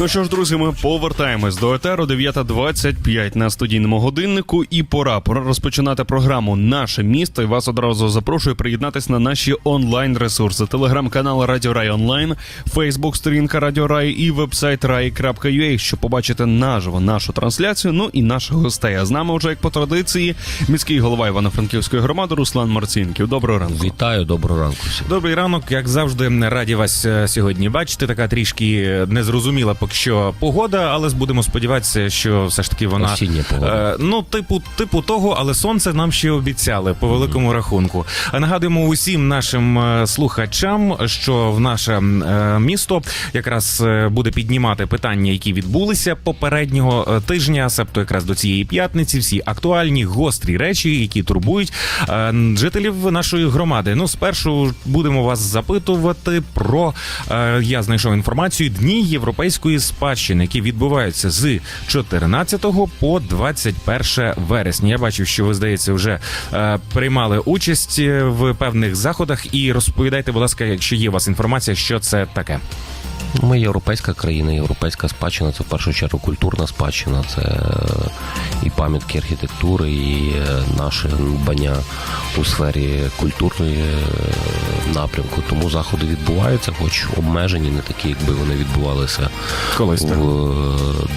Ну що ж, друзі, ми повертаємось до етеру 9.25 на студійному годиннику. І пора пора розпочинати програму Наше місто. І вас одразу запрошую приєднатись на наші онлайн ресурси: телеграм-канал Радіо Рай Онлайн, Фейсбук, сторінка Радіо Рай і вебсайт rai.ua, щоб побачити наживо нашу трансляцію. Ну і наших гостей. А з нами вже як по традиції міський голова Івано-Франківської громади Руслан Марцінків. Доброго ранку. Вітаю, доброго ранку всім. Добрий ранок, як завжди, раді вас е, сьогодні бачити. Така трішки незрозуміла поки що погода, але будемо сподіватися, що все ж таки вона Осіння погода. Е, ну, типу, типу того, але сонце нам ще обіцяли по великому рахунку. А Нагадуємо усім нашим е, слухачам, що в наше е, місто якраз е, буде піднімати питання, які відбулися попереднього е, тижня, себто якраз до цієї п'ятниці, всі актуальні гострі речі, які турбують е, жителів нашої громади. Ну, спершу будемо вас запитувати про е, я знайшов інформацію дні європейської спадщини, які відбуваються з 14 по 21 вересня. Я бачив, що ви здається вже е, приймали участь е, в певних заходах. І розповідайте, будь ласка, якщо є у вас інформація, що це таке. Ми європейська країна, європейська спадщина це в першу чергу культурна спадщина, це е, і пам'ятки архітектури, і е, наше надбання у сфері культурної е, напрямку. Тому заходи відбуваються, хоч обмежені, не такі, якби вони відбувалися Колись в,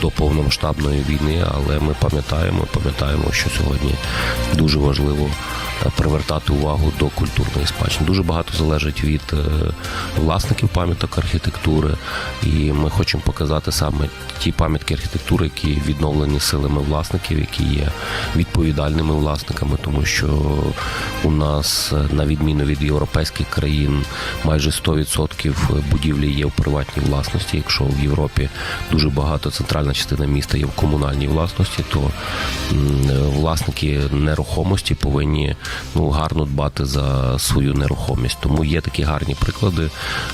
до повномасштабної війни. Але ми пам'ятаємо, пам'ятаємо, що сьогодні дуже важливо привертати увагу до культурної спадщини. Дуже багато залежить від е, власників пам'яток архітектури, і ми хочемо показати саме ті пам'ятки архітектури, які відновлені силами власників, які є відповідальними власниками, тому що у нас, е, на відміну від європейських країн, майже 100% будівлі є в приватній власності. Якщо в Європі дуже багато центральна частина міста є в комунальній власності, то е, власники нерухомості повинні ну гарно дбати за свою нерухомість. Тому є такі гарні приклади,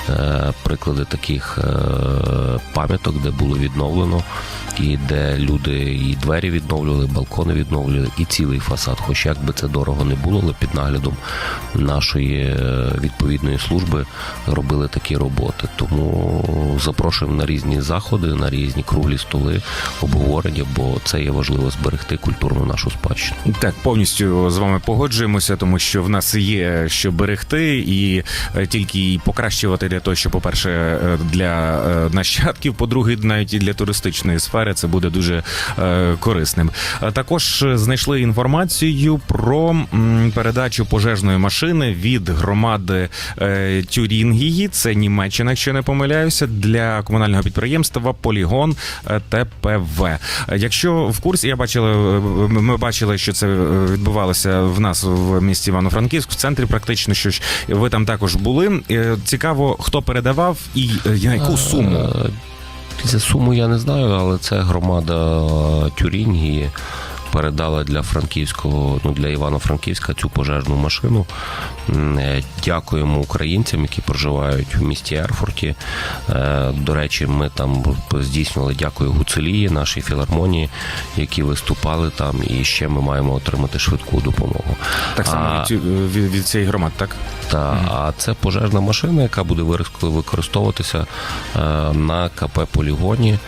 е, приклади таких е, пам'яток, де було відновлено, і де люди і двері відновлювали, балкони відновлювали, і цілий фасад. Хоч як би це дорого не було, але під наглядом нашої е, відповідної служби робили такі роботи. Тому запрошуємо на різні заходи, на різні круглі столи, обговорення, бо це є важливо зберегти культурну нашу спадщину. Так, повністю з вами погоджуємося, тому що в нас є що берегти і е, тільки й покращувати для того, що, по-перше, е, для е, нащадків, по-друге, навіть і для туристичної сфери це буде дуже е, корисним. Також е, знайшли інформацію про передачу пожежної машини від громади е, Тюрінгії, це Німеччина, якщо не помиляюся, для комунального підприємства Полігон е, ТПВ. Е, Якщо в курсі, я бачила, е, ми бачили, що це е, відбувалося в нас в місті Івано-Франківськ, в центрі практично, що ж ви там також були. Е, Цікаво, хто передавав і е, на яку суму. Е, За суму я не знаю, але це громада е, Тюрінгії передала для Франківського, ну для Івано-Франківська цю пожежну машину. Е, Дякуємо українцям, які проживають в місті Ерфурті. Е, До речі, ми там здійснювали дякую Гуцелії, нашій філармонії, які виступали там, і ще ми маємо отримати швидку допомогу. Так само А- від, від, від цієї громади, так? Та, а це пожежна машина, яка буде використовуватися е, на КП Полігоні.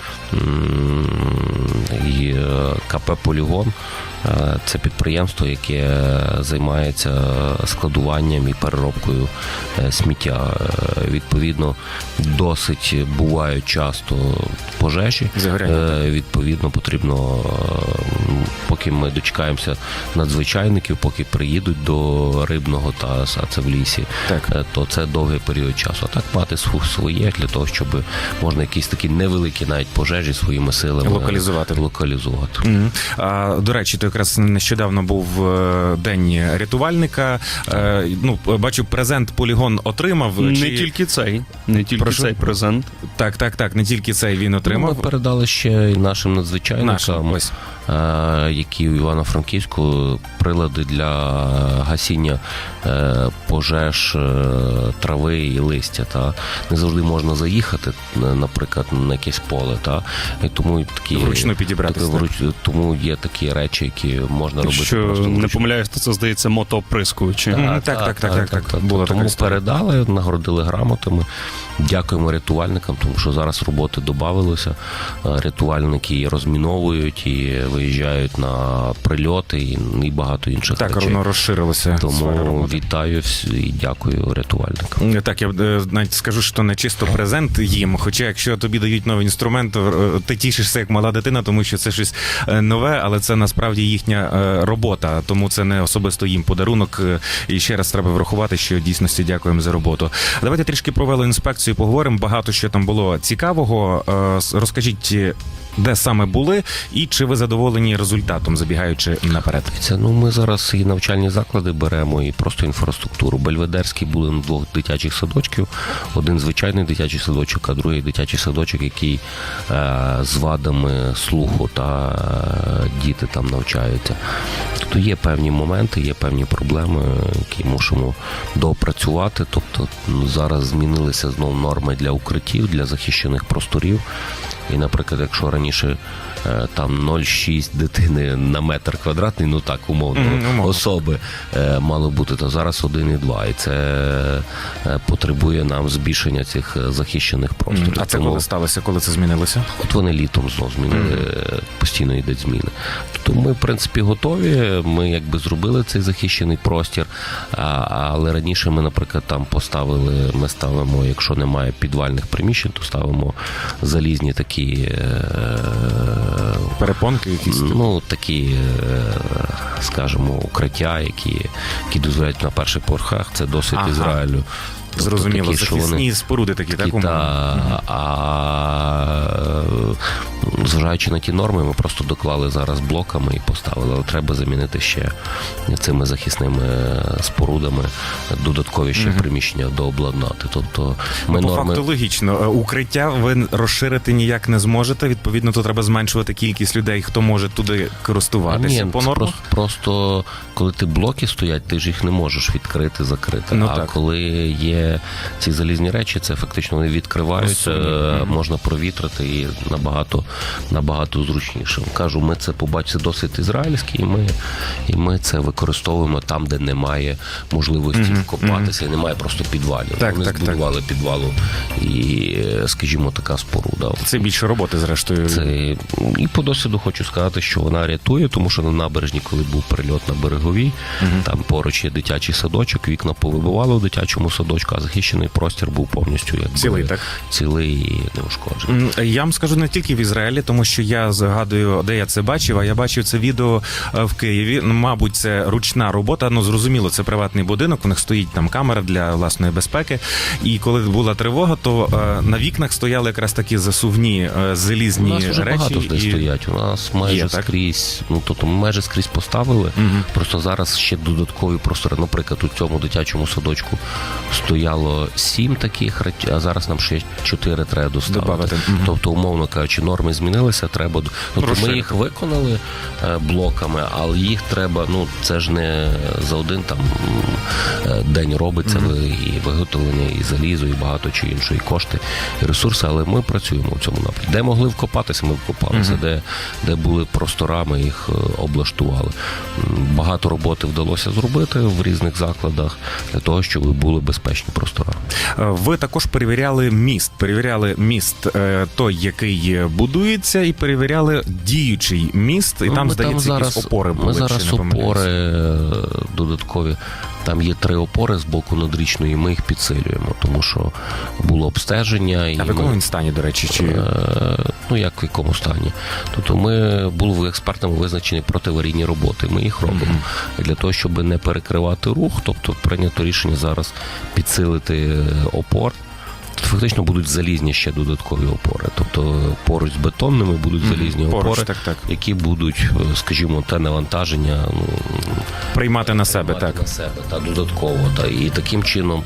І е, КП Полігон це підприємство, яке займається складуванням і переробкою е, сміття. Е, Відповідно, досить бувають часто пожежі. Загоряння. Е, Відповідно, потрібно, е, поки ми дочекаємося надзвичайників, поки приїдуть до рибного та а це в лісі, Так. е, то це довгий період часу. А так мати своє для того, щоб можна якісь такі невеликі навіть пожежі своїми силами Локалізувати. локалізувати. Мгм. А, до речі, то якраз нещодавно був е, день рятувальника. Е, ну, бачу, презент полігон отримав. Не Чи- тільки цей, не тільки Прошу? цей презент. Так, так, так. Не тільки цей він Ну, отримав. Ми передали ще й нашим надзвичайникам. Нашим, ось. Е, які у Івано-Франківську прилади для гасіння е, пожеж е, трави і листя. Та не завжди можна заїхати, наприклад, на якесь поле. Та і тому такі Вручну так? вруч- тому є такі речі, які можна робити просто не помиляюсь, то це здається мотоприскувачі. Мгм. Так, так, так, так, так. Така Тому передали, нагородили грамотами. Дякуємо рятувальникам, тому що зараз роботи додавалося. Е, Рятувальники розміновують, і виїжджають на прильоти, і, і багато інших Так, речей. воно розширилося. Тому вітаю і дякую рятувальникам. Так, я е, навіть скажу, що не чисто презент їм. Хоча, якщо тобі дають новий інструмент, е, ти тішишся як мала дитина, тому що це щось е, нове, але це насправді їхня робота. Тому це не особисто їм подарунок. І ще раз треба врахувати, що дійсності дякуємо за роботу. Давайте трішки про велоінспекцію поговоримо. Багато що там було цікавого. Розкажіть. Де саме були, і чи ви задоволені результатом, забігаючи наперед? Це ну ми зараз і навчальні заклади беремо, і просто інфраструктуру. Бельведерські були на двох дитячих садочків. Один звичайний дитячий садочок, а другий дитячий садочок, який е, з вадами слуху та е, діти там навчаються. Тобто є певні моменти, є певні проблеми, які мусимо доопрацювати. Тобто ну, зараз змінилися знову норми для укриттів, для захищених просторів. І, наприклад, якщо раніше е, там 0,6 дитини на метр квадратний, ну так умовно, умовно. особи е, мало бути, то зараз 1,2. І це е, потребує нам збільшення цих захищених просторів. А це Тому коли сталося, коли це змінилося? От вони літом знов змінили, е, постійно йдуть зміни. Тобто ми, в принципі, готові. Ми якби зробили цей захищений простір. Але раніше ми, наприклад, там поставили, ми ставимо, якщо немає підвальних приміщень, то ставимо залізні такі. Е, Перепонки якісь? Ну, такі, е, скажімо, укриття, які, які дозволяють на перших порхах. Це досить Ага. Ізраїлю. Тобто Зрозуміло, такі, захисні вони- споруди такі, так? Такі, так? та, а зважаючи на ті норми, ми просто доклали зараз блоками і поставили. Але треба замінити ще цими захисними спорудами додаткові ще приміщення дообладнати. Тобто ми Ну, по норми. факту логічно. Е, Укриття ви розширити ніяк не зможете. Відповідно, то треба зменшувати кількість людей, хто може туди користуватися. Ні, по нормах? просто, просто коли ти блоки стоять, ти ж їх не можеш відкрити, закрити. Ну, а так. коли є ці залізні речі, це фактично вони відкриваються, Розсунені. е, можна провітрити і набагато набагато зручніше. Кажу, ми це побачили досить ізраїльський, і ми, і ми це використовуємо там, де немає можливості вкопатися, і немає просто підвалів. Так, вони так, так. підвалу і, скажімо, така споруда. Це більше роботи, зрештою. Це і по досвіду хочу сказати, що вона рятує, тому що на набережні, коли був прильот на береговій, там поруч є дитячий садочок, вікна повибивало в дитячому садочку, а захищений простір був повністю як Цілий, так? цілий і неушкоджений. Я вам скажу не тільки в Ізраїлі, тому що я згадую, де я це бачив. А я бачив це відео е, в Києві. Ну, Мабуть, це ручна робота. Ну зрозуміло, це приватний будинок. У них стоїть там камера для власної безпеки. І коли була тривога, то е, на вікнах стояли якраз такі засувні е, У залізні нас вже речі. багато де і- стоять. У нас майже Є, скрізь, ну тобто ми майже скрізь поставили. Мгм. Просто зараз ще додаткові простори. Наприклад, у цьому дитячому садочку стояло сім таких а зараз нам ще чотири треба доставити. Добавити. Тобто, умовно кажучи, норми змінилися. Треба тобто ми їх виконали е, блоками, але їх треба. Ну це ж не за один там е, день робиться ви і виготовлення, і залізо, і багато чи іншої кошти, і ресурси. Але ми працюємо в цьому напрямку. Де могли вкопатися, ми вкопалися. Де, де були простора, ми їх е, облаштували. Багато роботи вдалося зробити в різних закладах для того, щоб були безпечні простора. Ви також перевіряли міст, перевіряли міст той, який будується, і перевіряли діючий міст. І Ну, там здається, якісь опори були. Ми зараз не опори е, додаткові. Там є три опори з боку надрічної, ми їх підсилюємо, тому що було обстеження і А в якому ми, він стані, до речі, чи е, ну як в якому стані. Тобто ми були експертами визначені протиаварійні роботи. Ми їх робимо для того, щоб не перекривати рух. Тобто прийнято рішення зараз підсилити е, опор. Фактично будуть залізні ще додаткові опори. Тобто поруч з бетонними будуть залізні Поруч, опори, так, так. які будуть, е, скажімо, те навантаження ну, Приймати на себе, так. на себе та додатково. Та і таким чином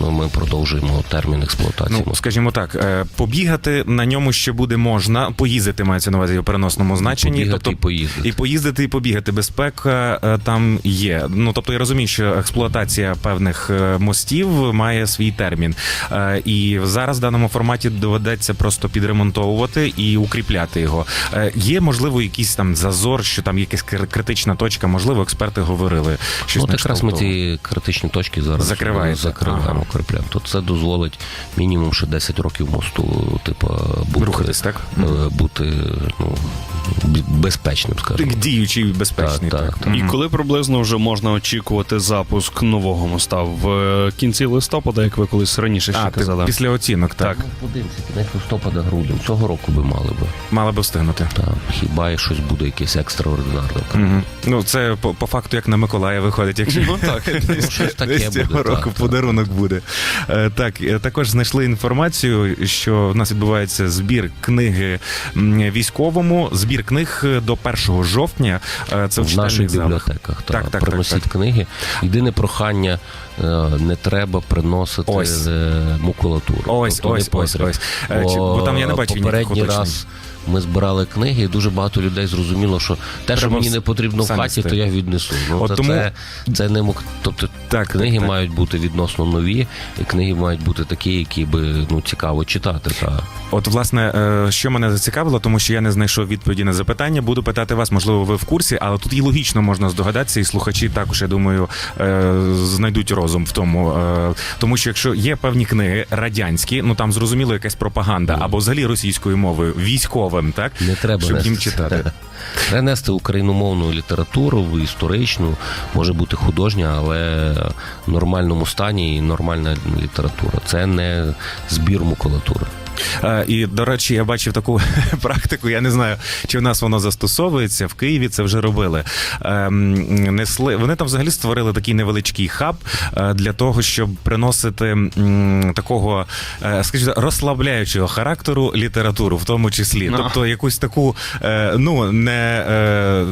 ну, ми продовжуємо термін експлуатації. Ну, скажімо так, е, побігати на ньому ще буде можна, поїздити мається на увазі у переносному значенні. Побігати тобто, і поїздити. І поїздити, і побігати. Безпека е, там є. Ну тобто я розумію, що експлуатація певних мостів має свій термін. Е, І зараз в даному форматі доведеться просто підремонтовувати і укріпляти його. Е, Є можливо якийсь там зазор, що там якась критична точка. Можливо, експерти говорили. Щось Ну, от якраз ми ці критичні точки зараз Закриваєте. закриваємо, Ага. укріпляємо. То це дозволить мінімум ще 10 років мосту, типу, бути, Рухатись, так? е, бути ну, безпечним, скажімо. Так, діючий і безпечний. Так, Так, так, так. І коли приблизно вже можна очікувати запуск нового моста в е, кінці листопада, як ви колись раніше ще А, казали? Після оцінок, так. Так. Ну, Подивимося, кінець листопада, грудень. Цього року би мали би. Мала би встигнути. Та, хіба і щось буде якесь екстраординарне. Мгм. Ну, це по, по факту як на Миколая виходить, якщо Ну так. Ну, щось таке Десь цього буде. року так, подарунок буде. Е, Так, е, також знайшли інформацію, що в нас відбувається збір книги м, військовому. Збір книг е, до 1 жовтня. Е, Це в, в читальних наших залах. бібліотеках. Так, так, так, приносіть так. книги. Єдине прохання не треба приносити Ось. е, макулатуру. Ось, Тобто ось, ось, ось. Бо, чи- бо там я не бачу ніяких уточнень. раз. Ми збирали книги, і дуже багато людей зрозуміло, що те, що мені не потрібно в хаті, нести. то я віднесу. Ну От то тому- це, це не мок... Тобто Так, книги так, так. мають бути відносно нові, і книги мають бути такі, які би ну цікаво читати. Та От, власне, е, що мене зацікавило, тому що я не знайшов відповіді на запитання. Буду питати вас, можливо, ви в курсі, але тут і логічно можна здогадатися, і слухачі також, я думаю, е, знайдуть розум в тому. е, Тому що якщо є певні книги радянські, ну там зрозуміло якась пропаганда, або взагалі російською мовою, військовим, так не треба щоб їм читати. Треба нести україномовну літературу, історичну, може бути художня, але в нормальному стані і нормальна література. Це не збір макулатури. Е, І до речі, я бачив таку практику. Я не знаю, чи в нас воно застосовується. В Києві це вже робили. Ем, Несли вони там взагалі створили такий невеличкий хаб е, для того, щоб приносити такого, е, скажімо, розслабляючого характеру літературу, в тому числі. Тобто якусь таку ну не,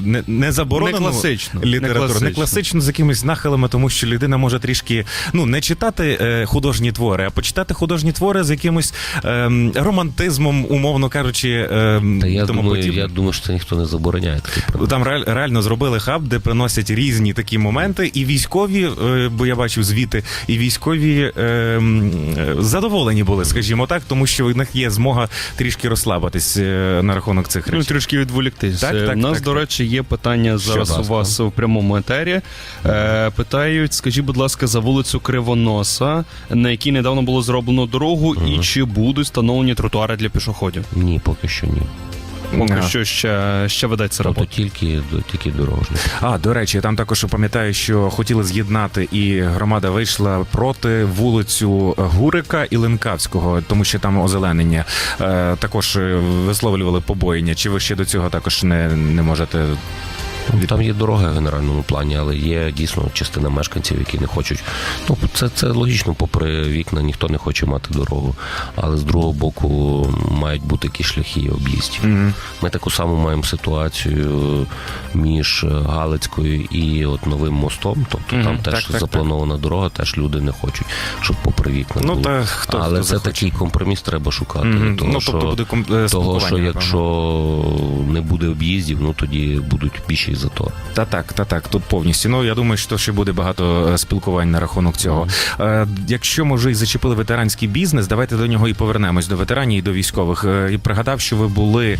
не, не заборонену Не класичну. літературу, Не не класичну. з якимись нахилами, тому що людина може трішки ну не читати художні твори, а почитати художні твори з якимось ем, романтизмом, умовно кажучи, ем, Та я тому думаю, подібне. я думаю, що це ніхто не забороняє такий. Там реаль- реально зробили хаб, де приносять різні такі моменти, і військові, е, бо я бачив звіти, і військові е, е, задоволені були, скажімо так, тому що в них є змога трішки розслабитись е, на рахунок цих Ну, трішки відволіктись. Так, Е, так, У нас, так, до речі, є питання зараз ласка. у вас в прямому етері. Е, питають, скажіть, будь ласка, за вулицю Кривоноса, на якій недавно було зроблено дорогу, і чи будуть встановлені тротуари для пішоходів? Ні, поки що ні. Поки Ага. що ще, ще ведеться Тобто робота. тільки, тільки дорожні. А, до речі, я там також пам'ятаю, що хотіли з'єднати, і громада вийшла проти вулицю Гурика і Ленкавського, тому що там озеленення. Е, також висловлювали побоєння. Чи ви ще до цього також не, не можете? Там є дороги в генеральному плані, але є дійсно частина мешканців, які не хочуть. Ну це, це логічно, попри вікна ніхто не хоче мати дорогу. Але з другого боку мають бути якісь шляхи і об'їздів. Мгм. Ми таку саму маємо ситуацію між Галицькою і от новим мостом. Тобто Мгм, там теж так, запланована дорога, теж люди не хочуть, щоб попри вікна Ну було. та хто Але хто це захоче. такий компроміс треба шукати. Мгм. Того, ну, що, тобто буде ком- е, того, що якщо не буде об'їздів, ну тоді будуть більші затори. Та так, та так, тут повністю. Ну я думаю, що ще буде багато е, спілкувань на рахунок цього. Е, якщо ми вже і зачепили ветеранський бізнес, давайте до нього і повернемось до ветеранів і до військових. Е, і пригадав, що ви були е,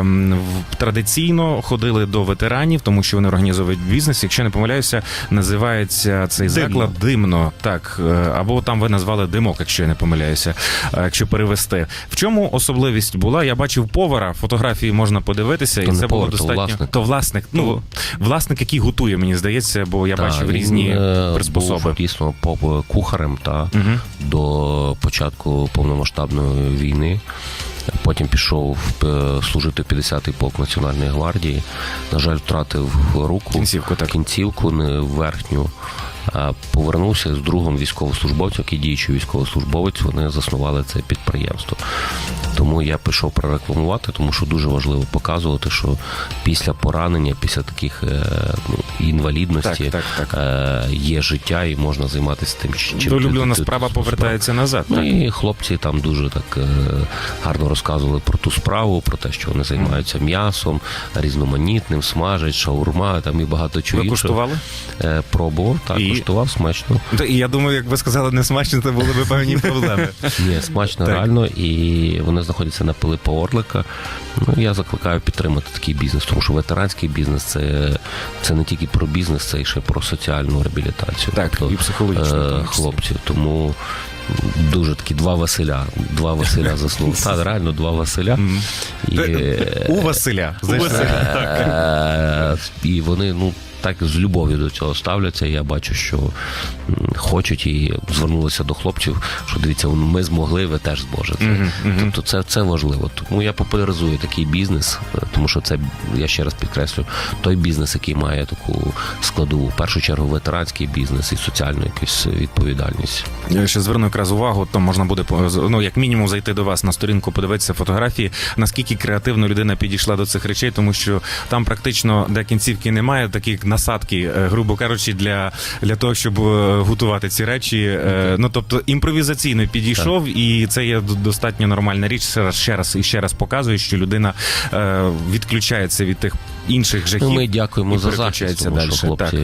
в- традиційно ходили до ветеранів, тому що вони організовують бізнес. Якщо не помиляюся, називається цей Димно. заклад димно. Так, або там ви назвали димок, якщо я не помиляюся, якщо перевести. В чому особливість була? Я бачив повара, фотографії можна подивитися, То і це було повар, то достатньо. власник. То власник. Ну власник, який готує, мені здається, бо я Та, бачив він, різні е, приспособи. Був дійсно поп- кухарем та угу. до початку повномасштабної війни. Потім пішов е, служити в 50-й полк Національної гвардії. На жаль, втратив руку Кінцівку, так. кінцівку не верхню. Повернувся з другом військовослужбовцем, який діючий військовослужбовець. Вони заснували це підприємство. Тому я пішов прорекламувати, тому що дуже важливо показувати, що після поранення, після таких е, ну, інвалідності Так, так, так. е, є життя і можна займатися тим, чим Улюблена справа повертається назад. Ну Так? і хлопці там дуже так е, гарно розказували про ту справу, про те, що вони займаються м'ясом, різноманітним, смажать, шаурма, там і багато чого Ви куштували? Пробував, так, І? Куштував смачно. Та, І я думаю, як ви сказали, не смачно, то були б певні проблеми. Ні, смачно Так. реально, і вони знаходяться на Пилипа Орлика. Ну я закликаю підтримати такий бізнес, тому що ветеранський бізнес це, це не тільки про бізнес, це і ще про соціальну реабілітацію. Так, і психологічну, е, хлопців. Тому дуже такі два Василя. Два Василя заснули. Так, реально два Василя. І, е, У Василя. знаєш, Е, І вони ну так з любов'ю до цього ставляться. Я бачу, що хочуть і звернулися до хлопців, що дивіться, ми змогли, ви теж зможете. Тобто це, це важливо. Тому я популяризую такий бізнес, е, тому що це я ще раз підкреслю, той бізнес, який має таку складову, в першу чергу, ветеранський бізнес і соціальну якусь відповідальність. Я ще зверну якраз увагу, то можна буде ну як мінімум зайти до вас на сторінку, подивитися фотографії, наскільки креативно людина підійшла до цих речей, тому що там практично до кінцівки немає такі насадки, е, грубо кажучи, для, для того, щоб е, готувати ці речі. Е, Ну тобто імпровізаційно підійшов, і це є достатньо нормальна річ. Ще раз, ще раз і ще раз показує, що людина відключається від тих інших жахів. Ну, ми дякуємо і за захист, тому що хлопці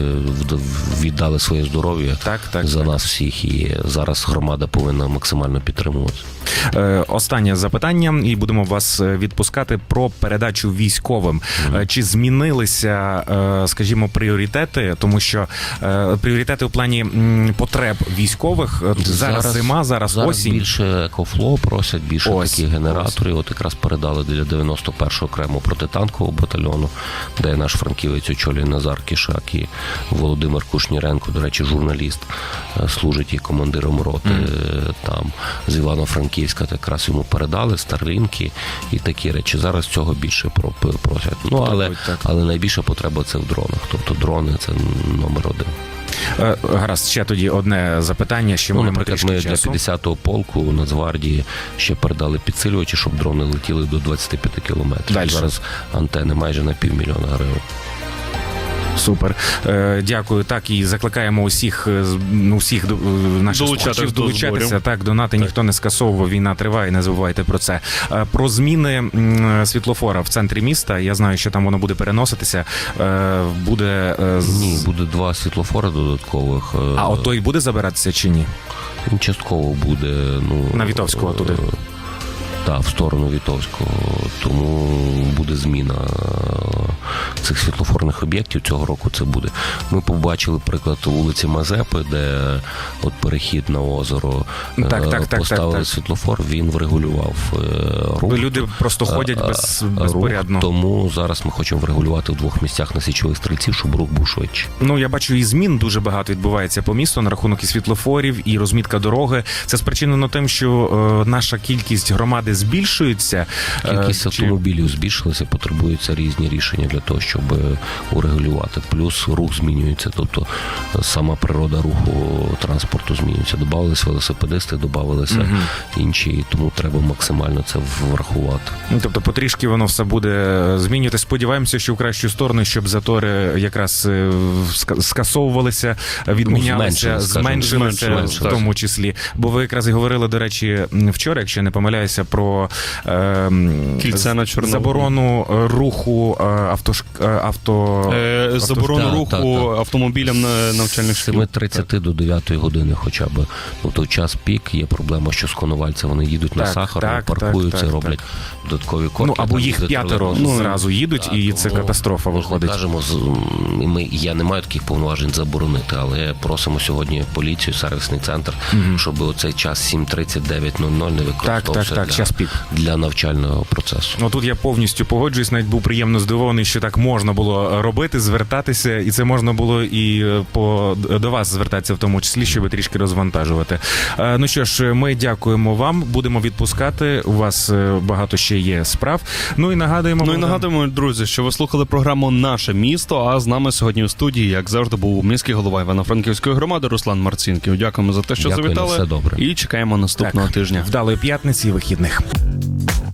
Так. віддали своє здоров'я Так, так, за так. нас всіх, і зараз громада повинна максимально підтримувати. Е, Останнє запитання, і будемо вас е, відпускати про передачу військовим. Е, Чи змінилися, е, скажімо, пріоритети, тому що пріоритети у плані потреб військових е, зараз, зима, зараз, зараз осінь. більше екофло просять, більше Ось, такі генератори. От якраз передали для 91-го окремо протитанкового батальйону, де наш франківець очолює Назар Кішак і Володимир Кушніренко, до речі, журналіст, е, служить і командиром роти mm. там з Івано-Франківська. Якраз йому передали старлінки і такі речі. Зараз цього більше про- просять. Ну але, але найбільша потреба це в дронах. Тобто дрони це номер один. Е, Гаразд, ще тоді одне запитання, ще Ну, маємо наприклад, ми для часу. 50-го полку Нацгвардії ще передали підсилювачі, щоб дрони летіли до 25 кілометрів. Дальше. Зараз антени майже на півмільйона гривень. Супер. Е, дякую. Так і закликаємо усіх, е, з- ну, усіх до- е, наших слухачів до долучатися. зборів. Так, донати ніхто не скасовував. Війна триває. Не забувайте про це. Е, Про зміни світлофора в центрі міста. Я знаю, що там воно буде переноситися. Е, Буде е, з- Ні, буде два світлофори додаткових. а отой буде забиратися чи ні? Він частково буде. Ну, На Вітовського туди. Так, в сторону Вітовського. Тому буде зміна е, цих світлофорних об'єктів цього року. Це буде. Ми побачили приклад вулиці Мазепи, де от перехід на озеро е, Так, так, так, поставили так, так. світлофор. Він врегулював е, рух. Люди просто ходять без, безпорядно. Рух, тому зараз ми хочемо врегулювати в двох місцях на січових стрільців, щоб рух був швидше. Ну я бачу, і змін дуже багато відбувається по місту на рахунок і світлофорів, і розмітка дороги. Це спричинено тим, що наша кількість громади збільшується. Е, Кількість чи- автомобілів збільшилася, потребуються різні рішення для того, щоб е, урегулювати. Плюс рух змінюється, тобто е, сама природа руху транспорту змінюється. Добавились велосипедисти, додавалися інші, тому треба максимально це врахувати. Ну, Тобто потрішки воно все буде змінювати. Сподіваємося, що в кращу сторону, щоб затори якраз скасовувалися, відмінялися, Ну, зменшилися в тому числі. Бо ви якраз і говорили, до речі, вчора, якщо я не помиляюся, про е, м, Кільце на Чорнобилі. заборону е, руху е, автош... е, авто Е, заборону Так, руху так, так. автомобілям на навчальних З шкіл. 7.30 до 9 години хоча б. Тобто в час пік є проблема, що з Коновальця вони їдуть на Сахар, так, паркуються, так, роблять додаткові корки. Ну або там їх п'ятеро ну, зразу їдуть, і це тому катастрофа виходить. Кажемо, з- ми, я не маю таких повноважень заборонити, але просимо сьогодні поліцію, сервісний центр, щоб оцей час 7.30-9.00 не Так, так, використовувався так. для Час спів. для навчального процесу. Ну тут я повністю погоджуюсь. Навіть був приємно здивований, що так можна було робити, звертатися, і це можна було і е, по до вас звертатися, в тому числі, щоб трішки розвантажувати. Е, Ну що ж, ми дякуємо вам. Будемо відпускати. У вас е, багато ще є справ. Ну і нагадуємо. Ну і нагадуємо, друзі, що ви слухали програму Наше місто. А з нами сьогодні у студії, як завжди, був міський голова Івано-Франківської громади Руслан Марцінків. Дякуємо за те, що Дякую, завітали. все добре. І чекаємо наступного так, тижня. Вдалої п'ятниці і вихідних. Bye.